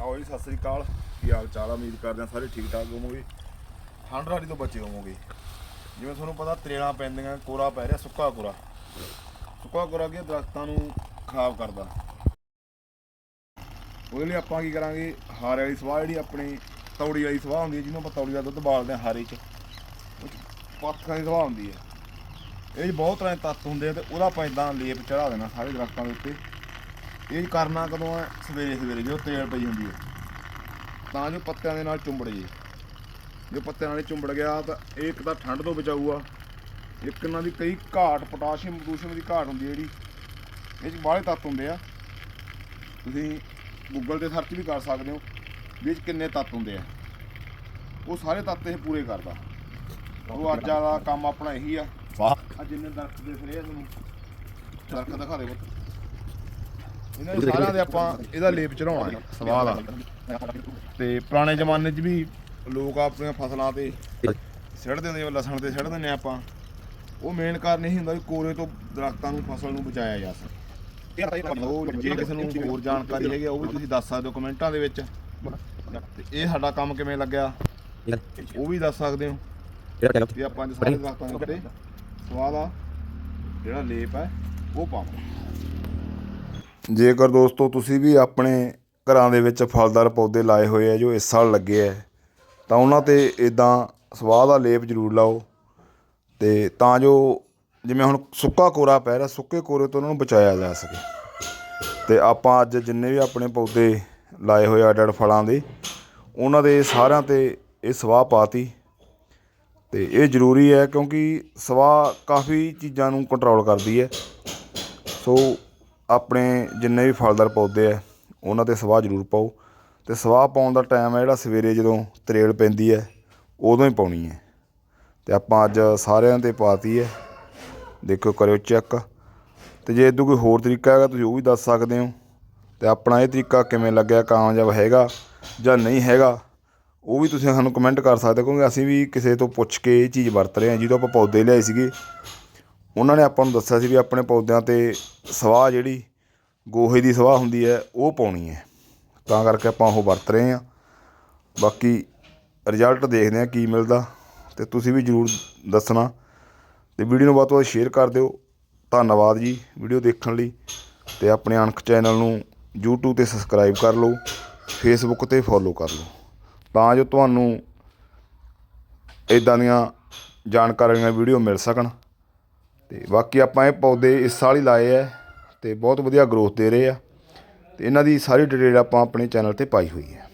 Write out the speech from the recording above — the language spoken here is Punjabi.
ਆਓ ਜੀ ਸਤਿ ਸ੍ਰੀ ਅਕਾਲ। ਕੀ ਹਾਲ ਚਾਲ ਆ? ਉਮੀਦ ਕਰਦੇ ਆ ਸਾਰੇ ਠੀਕ ਠਾਕ ਹੋਵੋਗੇ। ਠੰਡ ਰਾੜੀ ਤੋਂ ਬਚੇ ਹੋਵੋਗੇ। ਜਿਵੇਂ ਤੁਹਾਨੂੰ ਪਤਾ ਤਰੇੜਾਂ ਪੈਂਦੀਆਂ ਕੋਰਾ ਪੈ ਰਿਹਾ ਸੁੱਕਾ ਕੋਰਾ। ਸੁੱਕਾ ਕੋਰਾ ਕੀ ਆ, ਦਰਖਤਾਂ ਨੂੰ ਖਰਾਬ ਕਰਦਾ। ਉਹਦੇ ਲਈ ਆਪਾਂ ਕੀ ਕਰਾਂਗੇ? ਹਾਰੇ ਵਾਲੀ ਸਵਾਹ ਜਿਹੜੀ ਆਪਣੀ ਤੌੜੀ ਵਾਲੀ ਸਵਾਹ ਹੁੰਦੀ ਹੈ ਜਿਹਨੂੰ ਆਪਾਂ ਤੌੜੀ ਦਾ ਦੁੱਧ ਬਾਲਦੇ ਆ ਹਾਰੇ 'ਚ ਉਹ 'ਚ ਪੱਥਰਾਂ ਦੀ ਸਵਾਹ ਹੁੰਦੀ ਹੈ। ਇਹ 'ਚ ਬਹੁਤ ਤਰ੍ਹਾਂ ਦੇ ਤੱਤ ਹੁੰਦੇ ਆ ਤੇ ਉਹਦਾ ਆਪਾਂ ਇਦਾਂ ਲੇਪ ਚੜਾ ਦੇਣਾ ਸਾਰੇ ਦਰਖਤਾਂ ਦੇ ਉੱਤੇ। ਇਹ ਕਰਨਾ ਕਦੋਂ ਹੈ ਸਵੇਰੇ ਸਵੇਰੇ ਜਦੋਂ ਤੇਲ ਪਈ ਹੁੰਦੀ ਹੈ ਤਾਂ ਜੋ ਪੱਤਿਆਂ ਦੇ ਨਾਲ ਚੁੰਬੜ ਜੇ। ਜੇ ਪੱਤਿਆਂ ਨਾਲ ਚੁੰਬੜ ਗਿਆ ਤਾਂ ਇਹ ਇੱਕ ਤਾਂ ਠੰਡ ਤੋਂ ਬਚਾਊਗਾ। ਇੱਕ ਇਹਨਾਂ ਦੀ ਕਈ ਘਾਟ ਪੋਟਾਸ਼ੀਅਮ ਪੋਟਾਸ਼ੀਅਮ ਦੀ ਘਾਟ ਹੁੰਦੀ ਹੈ ਜਿਹੜੀ। ਇਹ 'ਚ ਬਾਹਲੇ ਤੱਤ ਹੁੰਦੇ ਆ। ਤੁਸੀਂ ਗੂਗਲ ਤੇ ਸਰਚ ਵੀ ਕਰ ਸਕਦੇ ਹੋ ਵੀ 'ਚ ਕਿੰਨੇ ਤੱਤ ਹੁੰਦੇ ਆ। ਉਹ ਸਾਰੇ ਤੱਤ ਇਹ ਪੂਰੇ ਕਰਦਾ। ਉਹ ਅੱਜ ਵਾਲਾ ਕੰਮ ਆਪਣਾ ਇਹੀ ਆ। ਵਾਹ। ਆ ਜਿੰਨੇ ਦਰਖਤ ਦੇਖ ਰਹੇ ਆ ਤੁਹਾਨੂੰ। ਦਰਖਤ ਦਿਖਾ ਦੇ ਪੁੱਤ। ਇਹਨਾਂ ਦੇ ਸਾਰਿਆਂ ਦੇ ਆਪਾਂ ਇਹਦਾ ਲੇਪ ਚੜਾਉਣਾ ਹੈ ਸਵਾਹ ਦਾ ਤੇ ਪੁਰਾਣੇ ਜ਼ਮਾਨੇ 'ਚ ਵੀ ਲੋਕ ਆਪਣੀਆਂ ਫਸਲਾਂ ਤੇ ਸਿੱਟ ਦਿੰਦੇ ਆ ਲਸਣ ਤੇ ਸਿੱਟ ਦਿੰਦੇ ਆ ਆਪਾਂ। ਉਹ ਮੇਨ ਕਾਰਨ ਇਹ ਹੁੰਦਾ ਵੀ ਕੋਰੇ ਤੋਂ ਦਰਖਤਾਂ ਨੂੰ ਫਸਲ ਨੂੰ ਬਚਾਇਆ ਜਾ ਸਕੇ। ਉਹ ਜੇ ਕਿਸੇ ਨੂੰ ਹੋਰ ਜਾਣਕਾਰੀ ਹੈਗੀ ਆ, ਉਹ ਵੀ ਤੁਸੀਂ ਦੱਸ ਸਕਦੇ ਹੋ ਕਮੈਂਟਾਂ ਦੇ ਵਿੱਚ। ਤੇ ਇਹ ਸਾਡਾ ਕੰਮ ਕਿਵੇਂ ਲੱਗਿਆ? ਉਹ ਵੀ ਦੱਸ ਸਕਦੇ ਹੋ। ਤੇ ਆਪਾਂ ਅੱਜ ਸਾਰੇ ਦਰਖਤਾਂ ਦੇ ਉੱਤੇ ਸਵਾਦ ਆ ਜਿਹੜਾ ਲੇਪ ਹੈ ਉਹ ਪਾਵਾਂਗੇ। ਜੇਕਰ ਦੋਸਤੋ ਤੁਸੀਂ ਵੀ ਆਪਣੇ ਘਰਾਂ ਦੇ ਵਿੱਚ ਫਲਦਾਰ ਪੌਦੇ ਲਾਏ ਹੋਏ ਆ ਜੋ ਇਸ ਸਾਲ ਲੱਗੇ ਆ, ਤਾਂ ਉਹਨਾਂ ਤੇ ਇੱਦਾਂ ਸਵਾਹ ਦਾ ਲੇਪ ਜ਼ਰੂਰ ਲਾਓ ਅਤੇ ਤਾਂ ਜੋ ਜਿਵੇਂ ਹੁਣ ਸੁੱਕਾ ਕੋਰਾ ਪੈ ਰਿਹਾ, ਸੁੱਕੇ ਕੋਰੇ ਤੋਂ ਉਹਨਾਂ ਨੂੰ ਬਚਾਇਆ ਜਾ ਸਕੇ। ਅਤੇ ਆਪਾਂ ਅੱਜ ਜਿੰਨੇ ਵੀ ਆਪਣੇ ਪੌਦੇ ਲਾਏ ਹੋਏ ਅੱਡ ਅੱਡ ਫਲਾਂ ਦੇ, ਉਹਨਾਂ ਦੇ ਸਾਰਿਆਂ ਤੇ ਇਹ ਸਵਾਹ ਪਾਤੀ। ਅਤੇ ਇਹ ਜ਼ਰੂਰੀ ਹੈ ਕਿਉਂਕਿ ਸਵਾਹ ਕਾਫੀ ਚੀਜ਼ਾਂ ਨੂੰ ਕੰਟਰੋਲ ਕਰਦੀ ਹੈ। ਸੋ ਆਪਣੇ ਜਿੰਨੇ ਵੀ ਫਲਦਾਰ ਪੌਦੇ ਹੈ ਉਹਨਾਂ ਤੇ ਸਵਾਹ ਜ਼ਰੂਰ ਪਾਓ। ਅਤੇ ਸਵਾਹ ਪਾਉਣ ਦਾ ਟਾਈਮ ਹੈ ਜਿਹੜਾ ਸਵੇਰੇ ਜਦੋਂ ਤਰੇਲ ਪੈਂਦੀ ਹੈ ਉਦੋਂ ਹੀ ਪਾਉਣੀ ਹੈ ਅਤੇ ਆਪਾਂ ਅੱਜ ਸਾਰਿਆਂ ਤੇ ਪਾਤੀ ਹੈ ਦੇਖੋ, ਕਰਿਓ ਚੈੱਕ ਅਤੇ ਜੇ ਇਦੋਂ ਕੋਈ ਹੋਰ ਤਰੀਕਾ ਹੈਗਾ, ਤੁਸੀਂ ਉਹ ਵੀ ਦੱਸ ਸਕਦੇ ਹੋ। ਅਤੇ ਆਪਣਾ ਇਹ ਤਰੀਕਾ ਕਿਵੇਂ ਲੱਗਿਆ, ਕਾਮਯਾਬ ਹੈਗਾ ਜਾਂ ਨਹੀਂ ਹੈਗਾ, ਉਹ ਵੀ ਤੁਸੀਂ ਸਾਨੂੰ ਕਮੈਂਟ ਕਰ ਸਕਦੇ ਹੋ, ਕਿਉਂਕਿ ਅਸੀਂ ਵੀ ਕਿਸੇ ਤੋਂ ਪੁੱਛ ਕੇ ਇਹ ਚੀਜ਼ ਵਰਤ ਰਹੇ ਹਾਂ। ਜਦੋਂ ਆਪਾਂ ਪੌਦੇ ਲਿਆਏ ਸੀਗੇ ਉਹਨਾਂ ਨੇ ਆਪਾਂ ਨੂੰ ਦੱਸਿਆ ਸੀ ਵੀ ਆਪਣੇ ਪੌਦਿਆਂ ਤੇ ਸਵਾਹ ਜਿਹੜੀ ਗੋਹੇ ਦੀ ਸਵਾਹ ਹੁੰਦੀ ਹੈ, ਉਹ ਪਾਉਣੀ ਹੈ। ਤਾਂ ਕਰਕੇ ਆਪਾਂ ਉਹ ਵਰਤ ਰਹੇ ਹਾਂ। ਬਾਕੀ ਰਿਜ਼ਲਟ ਦੇਖਦੇ ਹਾਂ ਕੀ ਮਿਲਦਾ ਅਤੇ ਤੁਸੀਂ ਵੀ ਜਰੂਰ ਦੱਸਣਾ ਅਤੇ ਵੀਡੀਓ ਨੂੰ ਵੱਧ ਤੋਂ ਵੱਧ ਸ਼ੇਅਰ ਕਰ ਦਿਓ। ਧੰਨਵਾਦ ਜੀ ਵੀਡੀਓ ਦੇਖਣ ਲਈ ਤੇ ਆਪਣੇ ਅਣਖ ਚੈਨਲ ਨੂੰ YouTube ਤੇ ਸਬਸਕ੍ਰਾਈਬ ਕਰ ਲਓ, Facebook ਤੇ ਫੋਲੋ ਕਰ ਲਓ। ਤਾਂ ਜੋ ਤੁਹਾਨੂੰ ਇਦਾਂ ਦੀਆਂ ਜਾਣਕਾਰੀਆਂ ਵੀਡੀਓ ਮਿਲ ਸਕਣ। ਤੇ ਬਾਕੀ ਆਪਾਂ ਇਹ ਪੌਦੇ ਇਸ ਸਾਲ ਹੀ ਲਾਏ ਆ ਤੇ ਬਹੁਤ ਵਧੀਆ ਗਰੋਥ ਦੇ ਰਹੇ ਆ ਤੇ ਇਹਨਾਂ ਦੀ ਸਾਰੀ ਡਿਟੇਲ ਆਪਾਂ ਆਪਣੇ ਚੈਨਲ ਤੇ ਪਾਈ ਹੋਈ ਹੈ।